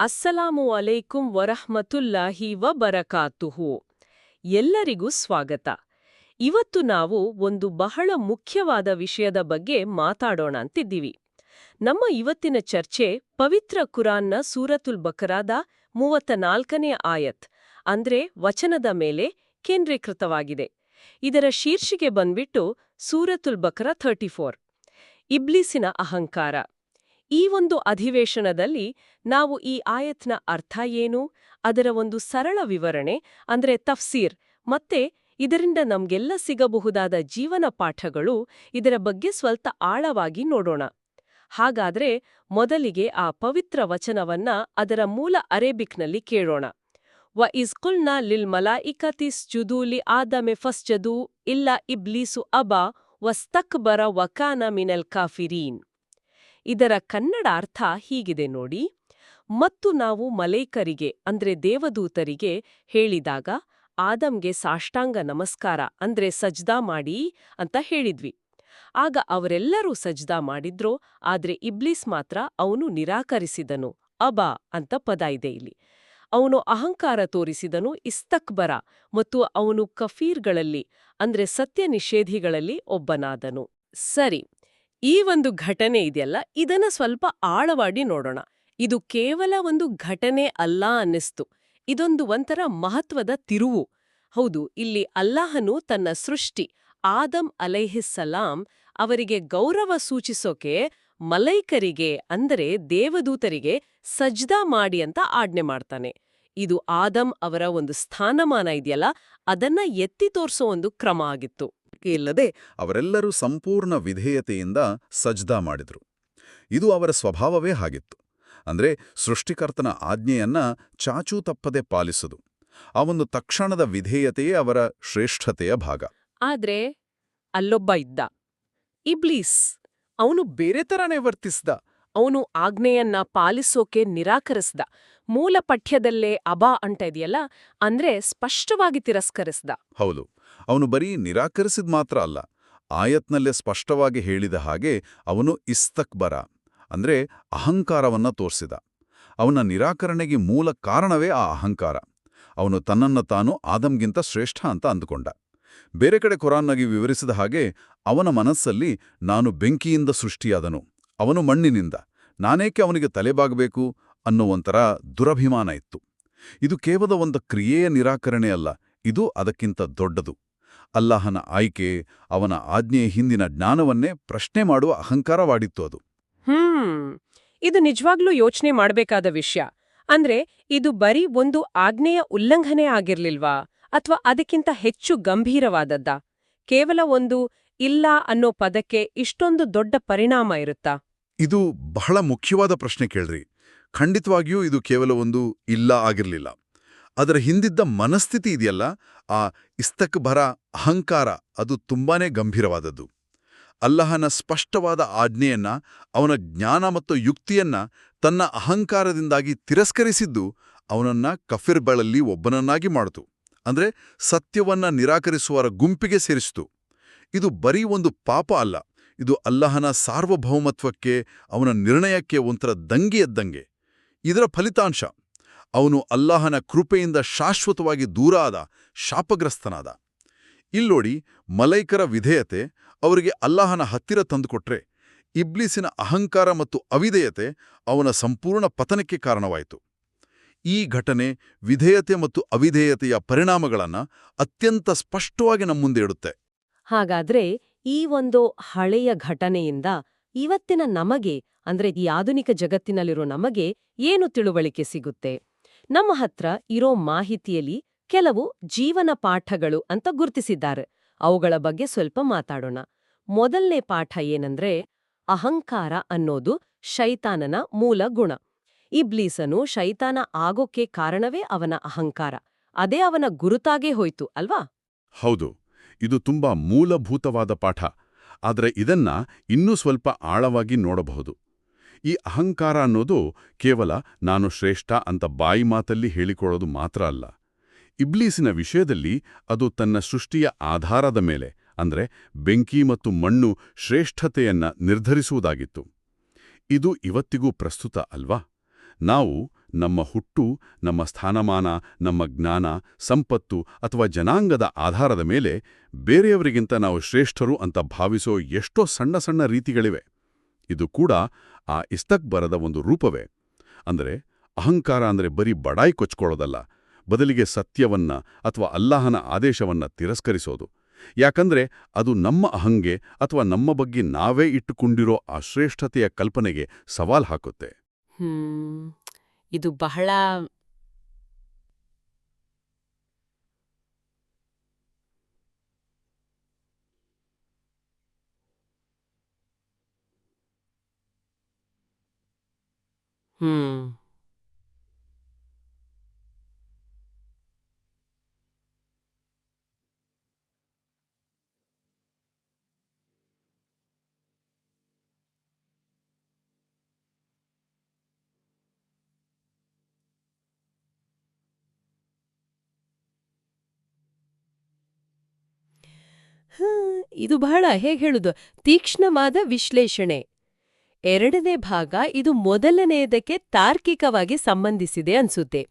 ಅಸ್ಸಲಾಮು ಅಲೈಕುಂ ವರಹ್ಮತುಲ್ಲಾಹಿ ವಬರಕಾತುಹು. ಎಲ್ಲರಿಗೂ ಸ್ವಾಗತ. ಇವತ್ತು ನಾವು ಒಂದು ಬಹಳ ಮುಖ್ಯವಾದ ವಿಷಯದ ಬಗ್ಗೆ ಮಾತಾಡೋಣ ಅಂತಿದ್ದೀವಿ. ನಮ್ಮ ಇವತ್ತಿನ ಚರ್ಚೆ ಪವಿತ್ರ ಕುರಾನ್ನ ಸೂರತುಲ್ ಬಕರಾದ ಮೂವತ್ತ ನಾಲ್ಕನೇ ಆಯತ್, ಅಂದ್ರೆ ವಚನದ ಮೇಲೆ ಕೇಂದ್ರೀಕೃತವಾಗಿದೆ. ಇದರ ಶೀರ್ಷಿಕೆ ಬಂದ್ಬಿಟ್ಟು ಸೂರತುಲ್ ಬಕರ ಥರ್ಟಿ ಫೋರ್. ಇಬ್ಲಿಸಿನ ಅಹಂಕಾರ. ಈ ಒಂದು ಅಧಿವೇಶನದಲ್ಲಿ ನಾವು ಈ ಆಯತ್ನ ಅರ್ಥ ಏನು, ಅದರ ಒಂದು ಸರಳ ವಿವರಣೆ, ಅಂದ್ರೆ ತಫ್ಸೀರ್, ಮತ್ತೆ ಇದರಿಂದ ನಮ್ಗೆಲ್ಲ ಸಿಗಬಹುದಾದ ಜೀವನ ಪಾಠಗಳು ಇದರ ಬಗ್ಗೆ ಸ್ವಲ್ಪ ಆಳವಾಗಿ ನೋಡೋಣ. ಹಾಗಾದ್ರೆ ಮೊದಲಿಗೆ ಆ ಪವಿತ್ರ ವಚನವನ್ನ ಅದರ ಮೂಲ ಅರೇಬಿಕ್ನಲ್ಲಿ ಕೇಳೋಣ. ವ ಇಸ್ಕುಲ್ನ ಲಿಲ್ ಮಲಾಯಿಕತಿಸ್ ಜುದೂಲಿ ಆದಮೆ ಫಸ್ಜದೂ ಇಲ್ಲ ಇಬ್ಲೀಸು ಅಬ, ವಸ್ತಕ್ಬರ ವಕಾನ ಮಿನಲ್ ಕಾಫಿರೀನ್. ಇದರ ಕನ್ನಡ ಅರ್ಥ ಹೀಗಿದೆ ನೋಡಿ. ಮತ್ತು ನಾವು ಮಲೈಕರಿಗೆ, ಅಂದ್ರೆ ದೇವದೂತರಿಗೆ ಹೇಳಿದಾಗ ಆದಮ್ಗೆ ಸಾಷ್ಟಾಂಗ ನಮಸ್ಕಾರ, ಅಂದ್ರೆ ಸಜ್ದಾ ಮಾಡಿ ಅಂತ ಹೇಳಿದ್ವಿ. ಆಗ ಅವರೆಲ್ಲರೂ ಸಜ್ದಾ ಮಾಡಿದ್ರೋ, ಆದ್ರೆ ಇಬ್ಲಿಸ್ ಮಾತ್ರ ಅವನು ನಿರಾಕರಿಸಿದನು, ಅಬಾ ಅಂತ ಪದ ಇದೆ ಇಲ್ಲಿ. ಅವನು ಅಹಂಕಾರ ತೋರಿಸಿದನು, ಇಸ್ತಕ್ಬರ, ಮತ್ತು ಅವನು ಕಫೀರ್ಗಳಲ್ಲಿ, ಅಂದ್ರೆ ಸತ್ಯ ನಿಷೇಧಿಗಳಲ್ಲಿ ಒಬ್ಬನಾದನು. ಸರಿ. ಈ ಒಂದು ಘಟನೆ ಇದೆಯಲ್ಲ, ಇದನ್ನ ಸ್ವಲ್ಪ ಆಳವಾಡಿ ನೋಡೋಣ. ಇದು ಕೇವಲ ಒಂದು ಘಟನೆ ಅಲ್ಲ ಅನ್ನಿಸ್ತು. ಇದೊಂದು ಒಂಥರ ಮಹತ್ವದ ತಿರುವು. ಹೌದು, ಇಲ್ಲಿ ಅಲ್ಲಾಹನು ತನ್ನ ಸೃಷ್ಟಿ, ಆದಂ ಅಲೈಹಿಸ್ಸಲಾಂ ಅವರಿಗೆ ಗೌರವ ಸೂಚಿಸೋಕೆ ಮಲೈಕರಿಗೆ, ಅಂದರೆ ದೇವದೂತರಿಗೆ ಸಜ್ದಾ ಮಾಡಿ ಅಂತ ಆಜ್ಞೆ ಮಾಡ್ತಾನೆ. ಇದು ಆದಂ ಅವರ ಒಂದು ಸ್ಥಾನಮಾನ ಇದೆಯಲ್ಲ, ಅದನ್ನ ಎತ್ತಿ ತೋರಿಸೋ ಒಂದು ಕ್ರಮ ಆಗಿತ್ತು. ಇಲ್ಲದೆ ಅವರೆಲ್ಲರೂ ಸಂಪೂರ್ಣ ವಿಧೇಯತೆಯಿಂದ ಸಜ್ದಾ ಮಾಡಿದ್ರು. ಇದು ಅವರ ಸ್ವಭಾವವೇ ಆಗಿತ್ತು ಅಂದ್ರೆ ಸೃಷ್ಟಿಕರ್ತನ ಆಜ್ಞೆಯನ್ನ ಚಾಚೂ ತಪ್ಪದೆ ಪಾಲಿಸುದು. ಆ ಒಂದು ತಕ್ಷಣದ ವಿಧೇಯತೆಯೇ ಅವರ ಶ್ರೇಷ್ಠತೆಯ ಭಾಗ. ಆದ್ರೆ ಅಲ್ಲೊಬ್ಬ ಇದ್ದ. ಇಬ್ಲೀಸ್ ಅವನು ಬೇರೆ ತರನೇ ವರ್ತಿಸ್ದ. ಅವನು ಆಜ್ಞೆಯನ್ನ ಪಾಲಿಸೋಕೆ ನಿರಾಕರಿಸ್ದ. ಮೂಲ ಪಠ್ಯದಲ್ಲೇ ಅಬಾ ಅಂತ ಇದೆಯಲ್ಲ ಅಂದ್ರೆ ಸ್ಪಷ್ಟವಾಗಿ ತಿರಸ್ಕರಿಸ್ದ. ಹೌದು. ಅವನು ಬರೀ ನಿರಾಕರಿಸಿದ ಮಾತ್ರ ಅಲ್ಲ, ಆಯತ್ನಲ್ಲೇ ಸ್ಪಷ್ಟವಾಗಿ ಹೇಳಿದ ಹಾಗೆ ಅವನು ಇಸ್ತಕ್ಬರ, ಅಂದ್ರೆ ಅಹಂಕಾರವನ್ನ ತೋರಿಸಿದ. ಅವನ ನಿರಾಕರಣೆಗೆ ಮೂಲ ಕಾರಣವೇ ಆ ಅಹಂಕಾರ. ಅವನು ತನ್ನನ್ನ ತಾನು ಆದಮ್ಗಿಂತ ಶ್ರೇಷ್ಠ ಅಂತ ಅಂದುಕೊಂಡ. ಬೇರೆ ಕಡೆ ಖುರಾನ್ನಾಗಿ ವಿವರಿಸಿದ ಹಾಗೆ ಅವನ ಮನಸ್ಸಲ್ಲಿ ನಾನು ಬೆಂಕಿಯಿಂದ ಸೃಷ್ಟಿಯಾದನು, ಅವನು ಮಣ್ಣಿನಿಂದ, ನಾನೇಕೆ ಅವನಿಗೆ ತಲೆಬಾಗಬೇಕು ಅನ್ನೋ ದುರಭಿಮಾನ ಇತ್ತು. ಇದು ಕೇವಲ ಒಂದು ಕ್ರಿಯೆಯ ನಿರಾಕರಣೆ ಅಲ್ಲ, ಇದು ಅದಕ್ಕಿಂತ ದೊಡ್ಡದು. ಅಲ್ಲಾಹನ ಆಯ್ಕೆ ಅವನ ಆಜ್ಞೆಯ ಹಿಂದಿನ ಜ್ಞಾನವನ್ನೇ ಪ್ರಶ್ನೆ ಮಾಡುವ ಅಹಂಕಾರವಾಡಿತ್ತು ಅದು. ಹ್ಮ್. ಇದು ನಿಜವಾಗ್ಲೂ ಯೋಚನೆ ಮಾಡಬೇಕಾದ ವಿಷಯ. ಅಂದ್ರೆ ಇದು ಬರೀ ಒಂದು ಆಜ್ಞೆಯ ಉಲ್ಲಂಘನೆ ಆಗಿರ್ಲಿಲ್ವಾ? ಅಥವಾ ಅದಕ್ಕಿಂತ ಹೆಚ್ಚು ಗಂಭೀರವಾದದ್ದ? ಕೇವಲ ಒಂದು ಇಲ್ಲ ಅನ್ನೋ ಪದಕ್ಕೆ ಇಷ್ಟೊಂದು ದೊಡ್ಡ ಪರಿಣಾಮ ಇರುತ್ತಾ? ಇದು ಬಹಳ ಮುಖ್ಯವಾದ ಪ್ರಶ್ನೆ ಕೇಳ್ರಿ. ಖಂಡಿತವಾಗಿಯೂ ಇದು ಕೇವಲ ಒಂದು ಇಲ್ಲ ಆಗಿರಲಿಲ್ಲ. ಅದರ ಹಿಂದಿದ್ದ ಮನಸ್ಥಿತಿ ಇದೆಯಲ್ಲ? ಆ ಇಸ್ತಕ್ಬರ ಅಹಂಕಾರ ಅದು ತುಂಬಾನೇ ಗಂಭೀರವಾದದ್ದು. ಅಲ್ಲಹನ ಸ್ಪಷ್ಟವಾದ ಆಜ್ಞೆಯನ್ನ, ಅವನ ಜ್ಞಾನ ಮತ್ತು ಯುಕ್ತಿಯನ್ನ ತನ್ನ ಅಹಂಕಾರದಿಂದಾಗಿ ತಿರಸ್ಕರಿಸಿದ್ದು ಅವನನ್ನ ಕಫಿರ್ಗಳಲ್ಲಿ ಒಬ್ಬನನ್ನಾಗಿ ಮಾಡಿತು. ಅಂದ್ರೆ ಸತ್ಯವನ್ನ ನಿರಾಕರಿಸುವರ ಗುಂಪಿಗೆ ಸೇರಿಸಿತು. ಇದು ಬರೀ ಒಂದು ಪಾಪ ಅಲ್ಲ, ಇದು ಅಲ್ಲಹನ ಸಾರ್ವಭೌಮತ್ವಕ್ಕೆ, ಅವನ ನಿರ್ಣಯಕ್ಕೆ ಒಂಥರ ದಂಗೆ ಎದ್ದಂಗೆ. ಇದರ ಫಲಿತಾಂಶ ಅವನು ಅಲ್ಲಾಹನ ಕೃಪೆಯಿಂದ ಶಾಶ್ವತವಾಗಿ ದೂರ ಆದ ಶಾಪಗ್ರಸ್ತನಾದ. ಇಲ್ಲೋಡಿ ಮಲೈಕರ ವಿಧೇಯತೆ ಅವರಿಗೆ ಅಲ್ಲಾಹನ ಹತ್ತಿರ ತಂದುಕೊಟ್ರೆ, ಇಬ್ಲಿಸಿನ ಅಹಂಕಾರ ಮತ್ತು ಅವಿಧೇಯತೆ ಅವನ ಸಂಪೂರ್ಣ ಪತನಕ್ಕೆ ಕಾರಣವಾಯಿತು. ಈ ಘಟನೆ ವಿಧೇಯತೆ ಮತ್ತು ಅವಿಧೇಯತೆಯ ಪರಿಣಾಮಗಳನ್ನು ಅತ್ಯಂತ ಸ್ಪಷ್ಟವಾಗಿ ನಮ್ಮುಂದೆ ಇಡುತ್ತೆ. ಹಾಗಾದ್ರೆ ಈ ಒಂದು ಹಳೆಯ ಘಟನೆಯಿಂದ ಇವತ್ತಿನ ನಮಗೆ, ಅಂದ್ರೆ ಈ ಆಧುನಿಕ ಜಗತ್ತಿನಲ್ಲಿರೋ ನಮಗೆ ಏನು ತಿಳುವಳಿಕೆ ಸಿಗುತ್ತೆ? ನಮ್ಮ ಹತ್ರ ಇರೋ ಮಾಹಿತಿಯಲ್ಲಿ ಕೆಲವು ಜೀವನ ಪಾಠಗಳು ಅಂತ ಗುರುತಿಸಿದ್ದಾರೆ. ಅವುಗಳ ಬಗ್ಗೆ ಸ್ವಲ್ಪ ಮಾತಾಡೋಣ. ಮೊದಲನೇ ಪಾಠ ಏನಂದ್ರೆ, ಅಹಂಕಾರ ಅನ್ನೋದು ಶೈತಾನನ ಮೂಲ ಗುಣ. ಇಬ್ಲೀಸನು ಶೈತಾನ ಆಗೋಕೆ ಕಾರಣವೇ ಅವನ ಅಹಂಕಾರ. ಅದೇ ಅವನ ಗುರುತಾಗೇ ಹೋಯ್ತು, ಅಲ್ವಾ? ಹೌದು. ಇದು ತುಂಬಾ ಮೂಲಭೂತವಾದ ಪಾಠ. ಆದರೆ ಇದನ್ನ ಇನ್ನೂ ಸ್ವಲ್ಪ ಆಳವಾಗಿ ನೋಡಬಹುದು. ಈ ಅಹಂಕಾರ ಅನ್ನೋದು ಕೇವಲ ನಾನು ಶ್ರೇಷ್ಠ ಅಂತ ಬಾಯಿ ಮಾತಲ್ಲಿ ಹೇಳಿಕೊಳ್ಳೋದು ಮಾತ್ರ ಅಲ್ಲ. ಇಬ್ಲೀಸಿನ ವಿಷಯದಲ್ಲಿ ಅದು ತನ್ನ ಸೃಷ್ಟಿಯ ಆಧಾರದ ಮೇಲೆ, ಅಂದ್ರೆ ಬೆಂಕಿ ಮತ್ತು ಮಣ್ಣು ಶ್ರೇಷ್ಠತೆಯನ್ನ ನಿರ್ಧರಿಸುವುದಾಗಿತ್ತು. ಇದು ಇವತ್ತಿಗೂ ಪ್ರಸ್ತುತ ಅಲ್ವಾ? ನಾವು ನಮ್ಮ ಹುಟ್ಟು, ನಮ್ಮ ಸ್ಥಾನಮಾನ, ನಮ್ಮ ಜ್ಞಾನ, ಸಂಪತ್ತು ಅಥವಾ ಜನಾಂಗದ ಆಧಾರದ ಮೇಲೆ ಬೇರೆಯವರಿಗಿಂತ ನಾವು ಶ್ರೇಷ್ಠರು ಅಂತ ಭಾವಿಸೋ ಎಷ್ಟೋ ಸಣ್ಣ ಸಣ್ಣ ರೀತಿಗಳಿವೆ. ಇದು ಕೂಡ ಆ ಇಸ್ತಕ್ಬರದ ಒಂದು ರೂಪವೇ. ಅಂದರೆ ಅಹಂಕಾರ ಅಂದರೆ ಬರೀ ಬಡಾಯಿ ಕೊಚ್ಕೊಳ್ಳೋದಲ್ಲ, ಬದಲಿಗೆ ಸತ್ಯವನ್ನ ಅಥವಾ ಅಲ್ಲಾಹನ ಆದೇಶವನ್ನ ತಿರಸ್ಕರಿಸೋದು. ಯಾಕಂದ್ರೆ ಅದು ನಮ್ಮ ಅಹಂಗೆ ಅಥವಾ ನಮ್ಮ ಬಗ್ಗೆ ನಾವೇ ಇಟ್ಟುಕೊಂಡಿರೋ ಆ ಕಲ್ಪನೆಗೆ ಸವಾಲ್ ಹಾಕುತ್ತೆ. ಇದು ಬಹಳ ಹ್ಮ್, ಇದು ಬಹಳ ಹೇಗೆ ಹೇಳುದು? ತೀಕ್ಷ್ಣವಾದ ವಿಶ್ಲೇಷಣೆ. ಎರಡನೇ ಭಾಗ ಇದು ಮೊದಲನೆಯದಕ್ಕೆ ತಾರ್ಕಿಕವಾಗಿ ಸಂಬಂಧಿಸಿದೆ ಅನ್ಸುತ್ತೆ.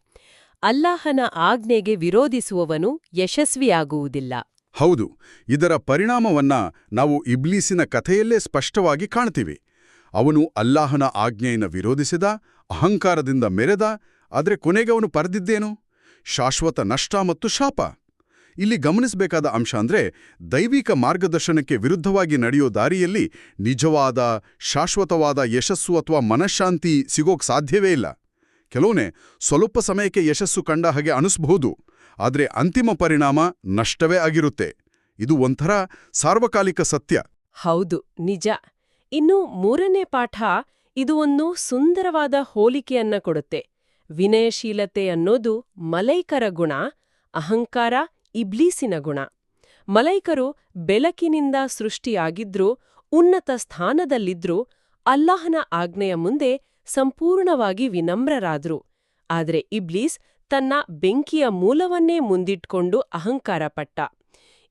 ಅಲ್ಲಾಹನ ಆಜ್ಞೆಗೆ ವಿರೋಧಿಸುವವನು ಯಶಸ್ವಿಯಾಗುವುದಿಲ್ಲ. ಹೌದು, ಇದರ ಪರಿಣಾಮವನ್ನ ನಾವು ಇಬ್ಲೀಸಿನ ಕಥೆಯಲ್ಲೇ ಸ್ಪಷ್ಟವಾಗಿ ಕಾಣ್ತೀವಿ. ಅವನು ಅಲ್ಲಾಹನ ಆಜ್ಞೆಯನ್ನು ವಿರೋಧಿಸಿದ, ಅಹಂಕಾರದಿಂದ ಮೆರೆದ, ಆದರೆ ಕೊನೆಗೆ ಅವನು ಪರೆದಿದ್ದೇನು? ಶಾಶ್ವತ ನಷ್ಟ ಮತ್ತು ಶಾಪ. ಇಲ್ಲಿ ಗಮನಿಸಬೇಕಾದ ಅಂಶ ಅಂದ್ರೆ ದೈವಿಕ ಮಾರ್ಗದರ್ಶನಕ್ಕೆ ವಿರುದ್ಧವಾಗಿ ನಡೆಯೋ ದಾರಿಯಲ್ಲಿ ನಿಜವಾದ, ಶಾಶ್ವತವಾದ ಯಶಸ್ಸು ಅಥವಾ ಮನಃಶಾಂತಿ ಸಿಗೋಕ್ ಸಾಧ್ಯವೇ ಇಲ್ಲ. ಕೆಲವೊಮ್ಮೆ ಸ್ವಲ್ಪ ಸಮಯಕ್ಕೆ ಯಶಸ್ಸು ಕಂಡ ಹಾಗೆ ಅನಿಸ್ಬಹುದು, ಆದರೆ ಅಂತಿಮ ಪರಿಣಾಮ ನಷ್ಟವೇ ಆಗಿರುತ್ತೆ. ಇದು ಒಂಥರ ಸಾರ್ವಕಾಲಿಕ ಸತ್ಯ. ಹೌದು, ನಿಜ. ಇನ್ನು ಮೂರನೇ ಪಾಠ ಇದು ಒಂದು ಸುಂದರವಾದ ಹೋಲಿಕೆಯನ್ನ ಕೊಡುತ್ತೆ. ವಿನಯಶೀಲತೆ ಅನ್ನೋದು ಮಲೈಕರ ಗುಣ, ಅಹಂಕಾರ ಇಬ್ಲೀಸಿನ ಗುಣ. ಮಲೈಕರು ಬೆಳಕಿನಿಂದ ಸೃಷ್ಟಿಯಾಗಿದ್ರೂ, ಉನ್ನತ ಸ್ಥಾನದಲ್ಲಿದ್ರೂ, ಅಲ್ಲಾಹನ ಆಜ್ಞೆಯ ಮುಂದೆ ಸಂಪೂರ್ಣವಾಗಿ ವಿನಮ್ರರಾದ್ರು. ಆದರೆ ಇಬ್ಲೀಸ್ ತನ್ನ ಬೆಂಕಿಯ ಮೂಲವನ್ನೇ ಮುಂದಿಟ್ಕೊಂಡು ಅಹಂಕಾರ ಪಟ್ಟ.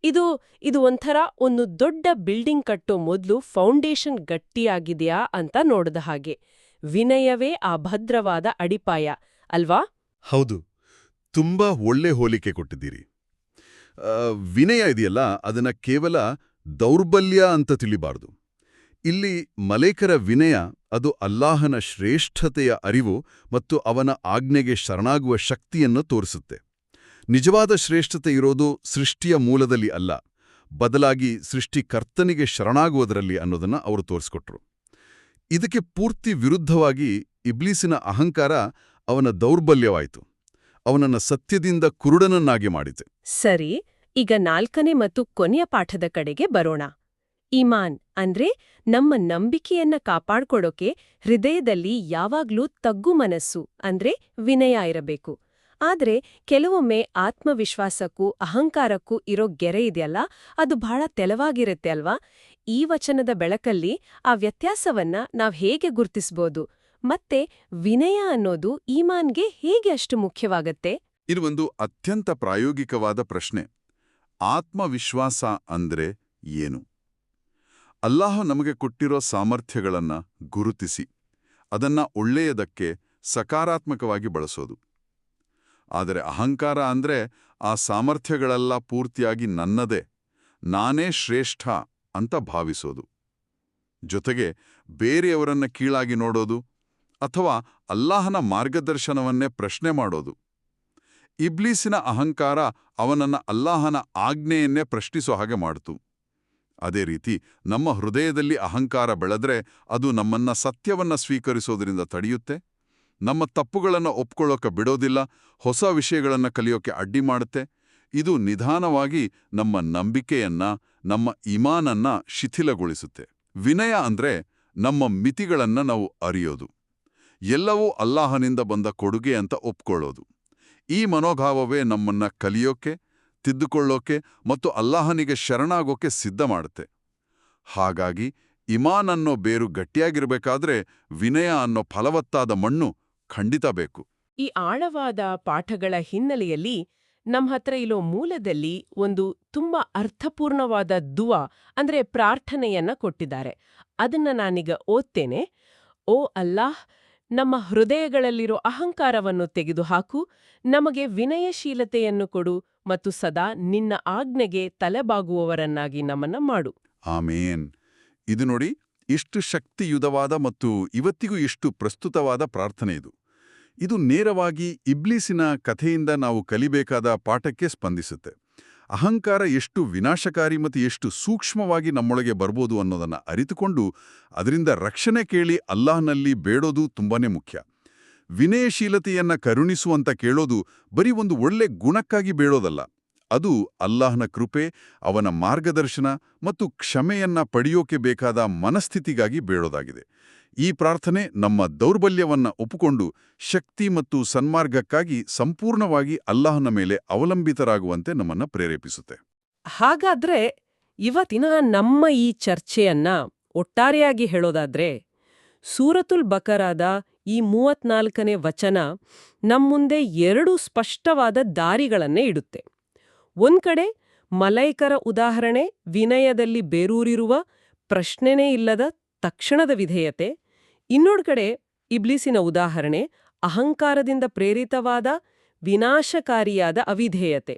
ಇದು ಇದು ಒಂಥರ ಒಂದು ದೊಡ್ಡ ಬಿಲ್ಡಿಂಗ್ ಕಟ್ಟೋ ಮೊದಲು ಫೌಂಡೇಶನ್ ಗಟ್ಟಿಯಾಗಿದೆಯಾ ಅಂತ ನೋಡ್ದ ಹಾಗೆ. ವಿನಯವೇ ಆ ಭದ್ರವಾದ ಅಡಿಪಾಯ, ಅಲ್ವಾ? ಹೌದು. ತುಂಬಾ ಒಳ್ಳೆ ಹೋಲಿಕೆ ಕೊಟ್ಟಿದ್ದೀರಿ. ವಿನಯ ಇದೆಯಲ್ಲ, ಅದನ್ನ ಕೇವಲ ದೌರ್ಬಲ್ಯ ಅಂತ ತಿಳಿಬಾರ್ದು. ಇಲ್ಲಿ ಮಲೇಕರ ವಿನಯ, ಅದು ಅಲ್ಲಾಹನ ಶ್ರೇಷ್ಠತೆಯ ಅರಿವು ಮತ್ತು ಅವನ ಆಜ್ಞೆಗೆ ಶರಣಾಗುವ ಶಕ್ತಿಯನ್ನು ತೋರಿಸುತ್ತೆ. ನಿಜವಾದ ಶ್ರೇಷ್ಠತೆ ಇರೋದು ಸೃಷ್ಟಿಯ ಮೂಲದಲ್ಲಿ ಅಲ್ಲ, ಬದಲಾಗಿ ಸೃಷ್ಟಿಕರ್ತನಿಗೆ ಶರಣಾಗುವುದರಲ್ಲಿ ಅನ್ನೋದನ್ನ ಅವರು ತೋರಿಸ್ಕೊಟ್ರು. ಇದಕ್ಕೆ ಪೂರ್ತಿ ವಿರುದ್ಧವಾಗಿ ಇಬ್ಲೀಸಿನ ಅಹಂಕಾರ ಅವನ ದೌರ್ಬಲ್ಯವಾಯಿತು. ಅವನನ್ನ ಸತ್ಯದಿಂದ ಕುರುಡನನ್ನಾಗಿ ಮಾಡಿತು ಸರಿ ಈಗ ನಾಲ್ಕನೇ ಮತ್ತು ಕೊನೆಯ ಪಾಠದ ಕಡೆಗೆ ಬರೋಣ. ಇಮಾನ್, ಅಂದ್ರೆ ನಮ್ಮ ನಂಬಿಕೆಯನ್ನ ಕಾಪಾಡ್ಕೊಡೋಕೆ ಹೃದಯದಲ್ಲಿ ಯಾವಾಗ್ಲೂ ತಗ್ಗು ಮನಸ್ಸು, ಅಂದ್ರೆ ವಿನಯ ಇರಬೇಕು. ಆದ್ರೆ ಕೆಲವೊಮ್ಮೆ ಆತ್ಮವಿಶ್ವಾಸಕ್ಕೂ ಅಹಂಕಾರಕ್ಕೂ ಇರೋ ಗೆರೆ ಇದೆಯಲ್ಲ, ಅದು ಬಹಳ ತೆಲವಾಗಿರುತ್ತೆ ಅಲ್ವಾ? ಈ ವಚನದ ಬೆಳಕಲ್ಲಿ ಆ ವ್ಯತ್ಯಾಸವನ್ನ ನಾವ್ ಹೇಗೆ ಗುರ್ತಿಸ್ಬೋದು? ಮತ್ತೆ ವಿನಯ ಅನ್ನೋದು ಈಮಾನ್ಗೆ ಹೇಗೆ ಅಷ್ಟು ಮುಖ್ಯವಾಗತ್ತೆ? ಇದು ಒಂದು ಅತ್ಯಂತ ಪ್ರಾಯೋಗಿಕವಾದ ಪ್ರಶ್ನೆ. ಆತ್ಮವಿಶ್ವಾಸ ಅಂದ್ರೆ ಏನು? ಅಲ್ಲಾಹ ನಮಗೆ ಕೊಟ್ಟಿರೋ ಸಾಮರ್ಥ್ಯಗಳನ್ನ ಗುರುತಿಸಿ, ಅದನ್ನ ಒಳ್ಳೆಯದಕ್ಕೆ ಸಕಾರಾತ್ಮಕವಾಗಿ ಬಳಸೋದು. ಆದರೆ ಅಹಂಕಾರ ಅಂದ್ರೆ ಆ ಸಾಮರ್ಥ್ಯಗಳೆಲ್ಲ ಪೂರ್ತಿಯಾಗಿ ನನ್ನದೇ, ನಾನೇ ಶ್ರೇಷ್ಠ ಅಂತ ಭಾವಿಸೋದು. ಜೊತೆಗೆ ಬೇರೆಯವರನ್ನ ಕೀಳಾಗಿ ನೋಡೋದು ಅಥವಾ ಅಲ್ಲಾಹನ ಮಾರ್ಗದರ್ಶನವನ್ನೇ ಪ್ರಶ್ನೆ ಮಾಡೋದು. ಇಬ್ಲೀಸಿನ ಅಹಂಕಾರ ಅವನನ್ನ ಅಲ್ಲಾಹನ ಆಜ್ಞೆಯನ್ನೇ ಪ್ರಶ್ನಿಸೋ ಹಾಗೆ ಮಾಡಿತು. ಅದೇ ರೀತಿ ನಮ್ಮ ಹೃದಯದಲ್ಲಿ ಅಹಂಕಾರ ಬೆಳೆದ್ರೆ ಅದು ನಮ್ಮನ್ನ ಸತ್ಯವನ್ನ ಸ್ವೀಕರಿಸೋದ್ರಿಂದ ತಡೆಯುತ್ತೆ. ನಮ್ಮ ತಪ್ಪುಗಳನ್ನು ಒಪ್ಕೊಳ್ಳೋಕೆ ಬಿಡೋದಿಲ್ಲ, ಹೊಸ ವಿಷಯಗಳನ್ನ ಕಲಿಯೋಕೆ ಅಡ್ಡಿ ಮಾಡುತ್ತೆ. ಇದು ನಿಧಾನವಾಗಿ ನಮ್ಮ ನಂಬಿಕೆಯನ್ನ, ನಮ್ಮ ಇಮಾನನ್ನ ಶಿಥಿಲಗೊಳಿಸುತ್ತೆ. ವಿನಯ ಅಂದ್ರೆ ನಮ್ಮ ಮಿತಿಗಳನ್ನ ನಾವು ಅರಿಯೋದು. ಎಲ್ಲವೂ ಅಲ್ಲಾಹನಿಂದ ಬಂದ ಕೊಡುಗೆ ಅಂತ ಒಪ್ಕೊಳ್ಳೋದು. ಈ ಮನೋಭಾವವೇ ನಮ್ಮನ್ನ ಕಲಿಯೋಕೆ, ತಿದ್ದುಕೊಳ್ಳೋಕೆ ಮತ್ತು ಅಲ್ಲಾಹನಿಗೆ ಶರಣಾಗೋಕೆ ಸಿದ್ಧ ಮಾಡುತ್ತೆ. ಹಾಗಾಗಿ ಇಮಾನ್ ಅನ್ನೋ ಬೇರು ಗಟ್ಟಿಯಾಗಿರಬೇಕಾದ್ರೆ ವಿನಯ ಅನ್ನೋ ಫಲವತ್ತಾದ ಮಣ್ಣು ಖಂಡಿತ ಬೇಕು. ಈ ಆಳವಾದ ಪಾಠಗಳ ಹಿನ್ನೆಲೆಯಲ್ಲಿ ನಮ್ಮ ಹತ್ರ ಇರೋ ಮೂಲದಲ್ಲಿ ಒಂದು ತುಂಬಾ ಅರ್ಥಪೂರ್ಣವಾದ ದುವಾ ಅಂದ್ರೆ ಪ್ರಾರ್ಥನೆಯನ್ನ ಕೊಟ್ಟಿದ್ದಾರೆ. ಅದನ್ನ ನಾನೀಗ ಓದ್ತೇನೆ. ಓ ಅಲ್ಲಾಹ್ ನಮ್ಮ ಹೃದಯಗಳಲ್ಲಿರೋ ಅಹಂಕಾರವನ್ನು ತೆಗೆದುಹಾಕು, ನಮಗೆ ವಿನಯಶೀಲತೆಯನ್ನು ಕೊಡು ಮತ್ತು ಸದಾ ನಿನ್ನ ಆಜ್ಞೆಗೆ ತಲೆಬಾಗುವವರನ್ನಾಗಿ ನಮ್ಮನ್ನ ಮಾಡು. ಆಮೇನ್. ಇದು ನೋಡಿ, ಇಷ್ಟು ಶಕ್ತಿಯುತವಾದ ಮತ್ತು ಇವತ್ತಿಗೂ ಇಷ್ಟು ಪ್ರಸ್ತುತವಾದ ಪ್ರಾರ್ಥನೆ ಇದು. ಇದು ನೇರವಾಗಿ ಇಬ್ಲೀಸಿನ ಕಥೆಯಿಂದ ನಾವು ಕಲಿಬೇಕಾದ ಪಾಠಕ್ಕೆ ಸ್ಪಂದಿಸುತ್ತೆ. ಅಹಂಕಾರ ಎಷ್ಟು ವಿನಾಶಕಾರಿ ಮತ್ತು ಎಷ್ಟು ಸೂಕ್ಷ್ಮವಾಗಿ ನಮ್ಮೊಳಗೆ ಬರ್ಬೋದು ಅನ್ನೋದನ್ನ ಅರಿತುಕೊಂಡು ಅದರಿಂದ ರಕ್ಷಣೆ ಕೇಳಿ ಅಲ್ಲಾಹ್ನಲ್ಲಿ ಬೇಡೋದು ತುಂಬಾನೇ ಮುಖ್ಯ. ವಿನಯಶೀಲತೆಯನ್ನು ಕರುಣಿಸುವಂತ ಕೇಳೋದು ಬರೀ ಒಂದು ಒಳ್ಳೆ ಗುಣಕ್ಕಾಗಿ ಬೇಡೋದಲ್ಲ. ಅದು ಅಲ್ಲಾಹನ ಕೃಪೆ, ಅವನ ಮಾರ್ಗದರ್ಶನ ಮತ್ತು ಕ್ಷಮೆಯನ್ನ ಪಡೆಯೋಕೆ ಬೇಕಾದ ಮನಸ್ಥಿತಿಗಾಗಿ ಬೇಡೋದಾಗಿದೆ. ಈ ಪ್ರಾರ್ಥನೆ ನಮ್ಮ ದೌರ್ಬಲ್ಯವನ್ನ ಒಪ್ಪುಕೊಂಡು ಶಕ್ತಿ ಮತ್ತು ಸನ್ಮಾರ್ಗಕ್ಕಾಗಿ ಸಂಪೂರ್ಣವಾಗಿ ಅಲ್ಲಾಹನ ಮೇಲೆ ಅವಲಂಬಿತರಾಗುವಂತೆ ನಮ್ಮನ್ನ ಪ್ರೇರೇಪಿಸುತ್ತೆ. ಹಾಗಾದ್ರೆ ಇವತ್ತಿನ ನಮ್ಮ ಈ ಚರ್ಚೆಯನ್ನ ಒಟ್ಟಾರೆಯಾಗಿ ಹೇಳೋದಾದ್ರೆ ಸೂರತುಲ್ ಬಕರಾದ ಈ ಮೂವತ್ನಾಲ್ಕನೇ ವಚನ ನಮ್ಮುಂದೆ ಎರಡು ಸ್ಪಷ್ಟವಾದ ದಾರಿಗಳನ್ನೇ ಇಡುತ್ತೆ. ಒಂದ್ಕಡೆ ಮಲೈಕರ ಉದಾಹರಣೆ ವಿನಯದಲ್ಲಿ ಬೇರೂರಿರುವ ಪ್ರಶ್ನೆನೇ ಇಲ್ಲದ ತಕ್ಷಣದ ವಿಧೇಯತೆ ಇನ್ನೊಂದ್ ಕಡೆ ಇಬ್ಲಿಸಿನ ಉದಾಹರಣೆ ಅಹಂಕಾರದಿಂದ ಪ್ರೇರಿತವಾದ, ವಿನಾಶಕಾರಿಯಾದ ಅವಿಧೇಯತೆ.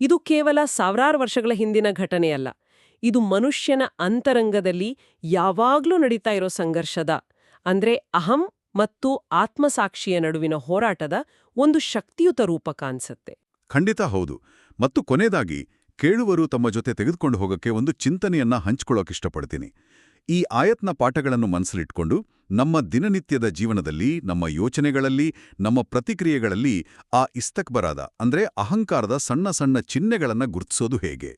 ಇದು ಕೇವಲ ಸಾವಿರಾರು ವರ್ಷಗಳ ಹಿಂದಿನ ಘಟನೆಯಲ್ಲ ಇದು ಮನುಷ್ಯನ ಅಂತರಂಗದಲ್ಲಿ ಯಾವಾಗ್ಲೂ ನಡೀತಾ ಇರೋ ಸಂಘರ್ಷದ, ಅಂದ್ರೆ ಅಹಂ ಮತ್ತು ಆತ್ಮಸಾಕ್ಷಿಯ ನಡುವಿನ ಹೋರಾಟದ ಒಂದು ಶಕ್ತಿಯುತ ರೂಪ ಕಾಣಿಸುತ್ತೆ ಖಂಡಿತ ಹೌದು. ಮತ್ತು ಕೊನೆಯದಾಗಿ, ಕೇಳುವರು ತಮ್ಮ ಜೊತೆ ತೆಗೆದುಕೊಂಡು ಹೋಗಕ್ಕೆ ಒಂದು ಚಿಂತನೆಯನ್ನ ಹಂಚ್ಕೊಳ್ಳೋಕಿಷ್ಟಪಡ್ತೀನಿ ಈ ಆಯತ್ನ ಪಾಠಗಳನ್ನು ಮನಸ್ಸಲ್ಲಿಟ್ಕೊಂಡು ನಮ್ಮ ದಿನನಿತ್ಯದ ಜೀವನದಲ್ಲಿ, ನಮ್ಮ ಯೋಚನೆಗಳಲ್ಲಿ, ನಮ್ಮ ಪ್ರತಿಕ್ರಿಯೆಗಳಲ್ಲಿ ಆ ಇಸ್ತಕ್ಬರಾದ, ಅಂದ್ರೆ ಅಹಂಕಾರದ ಸಣ್ಣ ಸಣ್ಣ ಚಿಹ್ನೆಗಳನ್ನು ಗುರುತಿಸೋದು ಹೇಗೆ?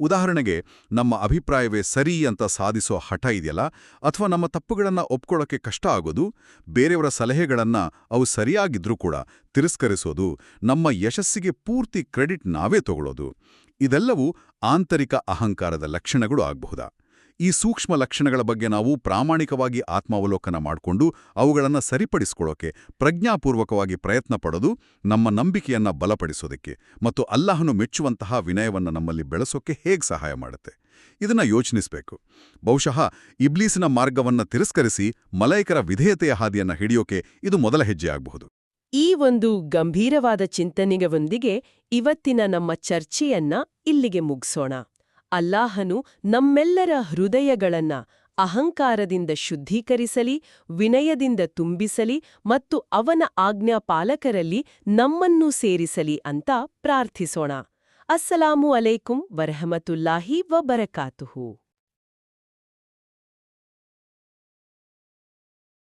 ಉದಾಹರಣೆಗೆ, ನಮ್ಮ ಅಭಿಪ್ರಾಯವೇ ಸರಿ ಅಂತ ಸಾಧಿಸೋ ಹಠ ಇದೆಯಲ್ಲ, ಅಥವಾ ನಮ್ಮ ತಪ್ಪುಗಳನ್ನು ಒಪ್ಕೊಳ್ಳೋಕೆ ಕಷ್ಟ ಆಗೋದು, ಬೇರೆಯವರ ಸಲಹೆಗಳನ್ನು ಅವು ಸರಿಯಾಗಿದ್ರೂ ಕೂಡ ತಿರಸ್ಕರಿಸೋದು, ನಮ್ಮ ಯಶಸ್ಸಿಗೆ ಪೂರ್ತಿ ಕ್ರೆಡಿಟ್ ನಾವೇ ತಗೊಳ್ಳೋದು ಇದೆಲ್ಲವೂ ಆಂತರಿಕ ಅಹಂಕಾರದ ಲಕ್ಷಣಗಳು ಆಗಬಹುದಾ? ಈ ಸೂಕ್ಷ್ಮ ಲಕ್ಷಣಗಳ ಬಗ್ಗೆ ನಾವು ಪ್ರಾಮಾಣಿಕವಾಗಿ ಆತ್ಮಾವಲೋಕನ ಮಾಡಿಕೊಂಡು ಅವುಗಳನ್ನು ಸರಿಪಡಿಸಿಕೊಳ್ಳೋಕೆ ಪ್ರಜ್ಞಾಪೂರ್ವಕವಾಗಿ ಪ್ರಯತ್ನ ಪಡೋದು, ನಮ್ಮ ನಂಬಿಕೆಯನ್ನ ಬಲಪಡಿಸೋದಕ್ಕೆ ಮತ್ತು ಅಲ್ಲಾಹನು ಮೆಚ್ಚುವಂತಹ ವಿನಯವನ್ನು ನಮ್ಮಲ್ಲಿ ಬೆಳೆಸೋಕೆ ಹೇಗೆ ಸಹಾಯ ಮಾಡುತ್ತೆ? ಇದನ್ನ ಯೋಚನಿಸಬೇಕು. ಬಹುಶಃ ಇಬ್ಲೀಸಿನ ಮಾರ್ಗವನ್ನ ತಿರಸ್ಕರಿಸಿ ಮಲೈಕರ ವಿಧೇಯತೆಯ ಹಾದಿಯನ್ನ ಹಿಡಿಯೋಕೆ ಇದು ಮೊದಲ ಹೆಜ್ಜೆ ಆಗಬಹುದು. ಈ ಒಂದು ಗಂಭೀರವಾದ ಚಿಂತನೆಗೊಂದಿಗೆ ಇವತ್ತಿನ ನಮ್ಮ ಚರ್ಚೆಯನ್ನ ಇಲ್ಲಿಗೆ ಮುಗಿಸೋಣ. ಅಲ್ಲಾಹನು ನಮ್ಮೆಲ್ಲರ ಹೃದಯಗಳನ್ನ ಅಹಂಕಾರದಿಂದ ಶುದ್ಧೀಕರಿಸಲಿ, ವಿನಯದಿಂದ ತುಂಬಿಸಲಿ ಮತ್ತು ಅವನ ಆಜ್ಞಾಪಾಲಕರಲ್ಲಿ ನಮ್ಮನ್ನೂ ಸೇರಿಸಲಿ ಅಂತ ಪ್ರಾರ್ಥಿಸೋಣ. ಅಸ್ಸಲಾಮು ಅಲೈಕುಂ ವರಹಮತುಲ್ಲಾಹಿ ವಬರಕಾತುಹು.